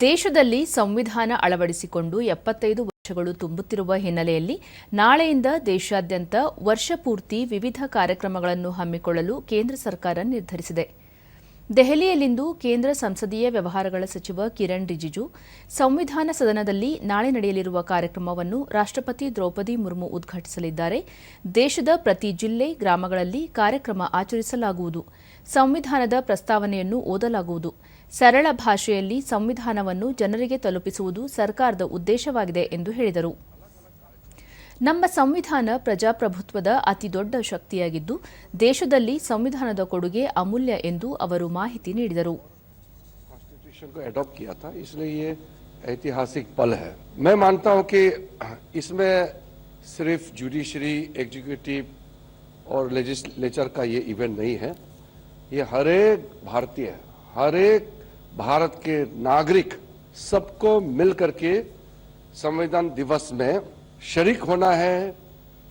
ದೇಶದಲ್ಲಿ ಸಂವಿಧಾನ ಅಳವಡಿಸಿಕೊಂಡು ಎಪ್ಪತ್ತೈದು ವರ್ಷಗಳು ತುಂಬುತ್ತಿರುವ ಹಿನ್ನೆಲೆಯಲ್ಲಿ ನಾಳೆಯಿಂದ ದೇಶಾದ್ಯಂತ ವರ್ಷಪೂರ್ತಿ ವಿವಿಧ ಕಾರ್ಯಕ್ರಮಗಳನ್ನು ಹಮ್ಮಿಕೊಳ್ಳಲು ಕೇಂದ್ರ ಸರ್ಕಾರ ನಿರ್ಧರಿಸಿದೆ. ದೆಹಲಿಯಲ್ಲಿಂದು ಕೇಂದ್ರ ಸಂಸದೀಯ ವ್ಯವಹಾರಗಳ ಸಚಿವ ಕಿರಣ್ ರಿಜಿಜು ಸಂವಿಧಾನ ಸದನದಲ್ಲಿ ನಾಳೆ ನಡೆಯಲಿರುವ ಕಾರ್ಯಕ್ರಮವನ್ನು ರಾಷ್ಟ್ರಪತಿ ದ್ರೌಪದಿ ಮುರ್ಮು ಉದ್ಘಾಟಿಸಲಿದ್ದಾರೆ. ದೇಶದ ಪ್ರತಿ ಜಿಲ್ಲೆ, ಗ್ರಾಮಗಳಲ್ಲಿ ಕಾರ್ಯಕ್ರಮ ಆಚರಿಸಲಾಗುವುದು. ಸಂವಿಧಾನದ ಪ್ರಸ್ತಾವನೆಯನ್ನು ಓದಲಾಗುವುದು. ಸರಳ ಭಾಷೆಯಲ್ಲಿ ಸಂವಿಧಾನವನ್ನು ಜನರಿಗೆ ತಲುಪಿಸುವುದು ಸರ್ಕಾರದ ಉದ್ದೇಶವಾಗಿದೆ ಎಂದು ಹೇಳಿದರು. ನಮ್ಮ ಸಂವಿಧಾನ ಪ್ರಜಾಪ್ರಭುತ್ವದ ಅತಿದೊಡ್ಡ ಶಕ್ತಿಯಾಗಿದ್ದು ದೇಶದಲ್ಲಿ ಸಂವಿಧಾನದ ಕೊಡುಗೆ ಅಮೂಲ್ಯ ಎಂದು ಅವರು ಮಾಹಿತಿ ನೀಡಿದರು कॉन्स्टिट्यूशन को एडॉप्ट किया था इसलिए ये ऐतिहासिक पल है मैं मानता हूं कि इसमें सिर्फ जुडिशरी एग्जीक्यूटिव और लेजिस्लेचर का ये इवेंट नहीं है ये हर एक भारतीय हर एक भारत के नागरिक सबको मिल करके संविधान दिवस में शरीक होना है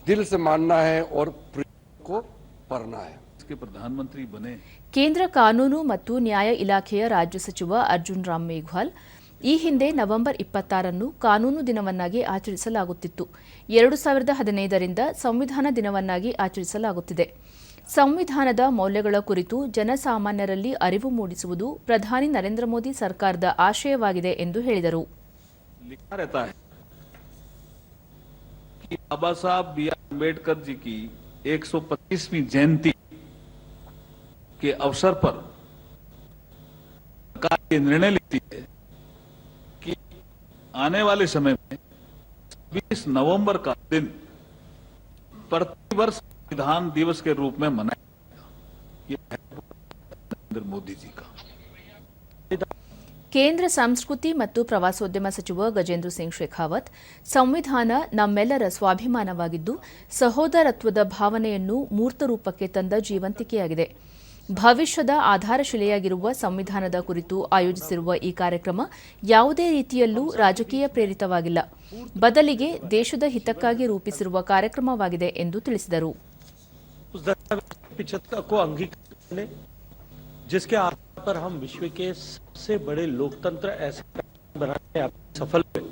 दिल से मानना है और प्रिय को पढ़ना है इसके प्रधानमंत्री बने ಕೇಂದ್ರ ಕಾನೂನು ಮತ್ತು ನ್ಯಾಯ ಇಲಾಖೆಯ ರಾಜ್ಯ ಸಚಿವ ಅರ್ಜುನ್ ರಾಮ್ ಮೇಘ್ವಾಲ್ ಈ ಹಿಂದೆ ನವೆಂಬರ್ ಇಪ್ಪತ್ತಾರನ್ನು ಕಾನೂನು ದಿನವನ್ನಾಗಿ ಆಚರಿಸಲಾಗುತ್ತಿತ್ತು ಎರಡು ಸಾವಿರದ ಹದಿನೈದರಿಂದ ಸಂವಿಧಾನ ದಿನವನ್ನಾಗಿ ಆಚರಿಸಲಾಗುತ್ತಿದೆ ಸಂವಿಧಾನದ ಮೌಲ್ಯಗಳ ಕುರಿತು ಜನಸಾಮಾನ್ಯರಲ್ಲಿ ಅರಿವು ಮೂಡಿಸುವುದು ಪ್ರಧಾನಿ ನರೇಂದ್ರ ಮೋದಿ ಸರ್ಕಾರದ ಆಶಯವಾಗಿದೆ ಎಂದು ಹೇಳಿದರು लिखा रहता है बाबा साहब बी आर अंबेडकर जी की 125वीं जयंती के अवसर पर सरकार ये निर्णय लेती है कि आने वाले समय में 20 नवंबर का दिन प्रतिवर्ष संविधान दिवस के रूप में मनाया जाएगा। ये नरेंद्र मोदी जी का ಕೇಂದ್ರ ಸಂಸ್ಕೃತಿ ಮತ್ತು ಪ್ರವಾಸೋದ್ಯಮ ಸಚಿವ ಗಜೇಂದ್ರ ಸಿಂಗ್ ಶೇಖಾವತ್, ಸಂವಿಧಾನ ನಮ್ಮೆಲ್ಲರ ಸ್ವಾಭಿಮಾನವಾಗಿದ್ದು, ಸಹೋದರತ್ವದ ಭಾವನೆಯನ್ನು ಮೂರ್ತರೂಪಕ್ಕೆ ತಂದ ಜೀವಂತಿಕೆಯಾಗಿದೆ. ಭವಿಷ್ಯದ ಆಧಾರಶಿಲೆಯಾಗಿರುವ ಸಂವಿಧಾನದ ಕುರಿತು ಆಯೋಜಿಸಿರುವ ಈ ಕಾರ್ಯಕ್ರಮ ಯಾವುದೇ ರೀತಿಯಲ್ಲೂ ರಾಜಕೀಯ ಪ್ರೇರಿತವಾಗಿಲ್ಲ. ಬದಲಿಗೆ ದೇಶದ ಹಿತಕ್ಕಾಗಿ ರೂಪಿಸಿರುವ ಕಾರ್ಯಕ್ರಮವಾಗಿದೆ ಎಂದು ತಿಳಿಸಿದರು. पर हम विश्व के सबसे बड़े लोकतंत्र ऐसे बनाने सफल हुए।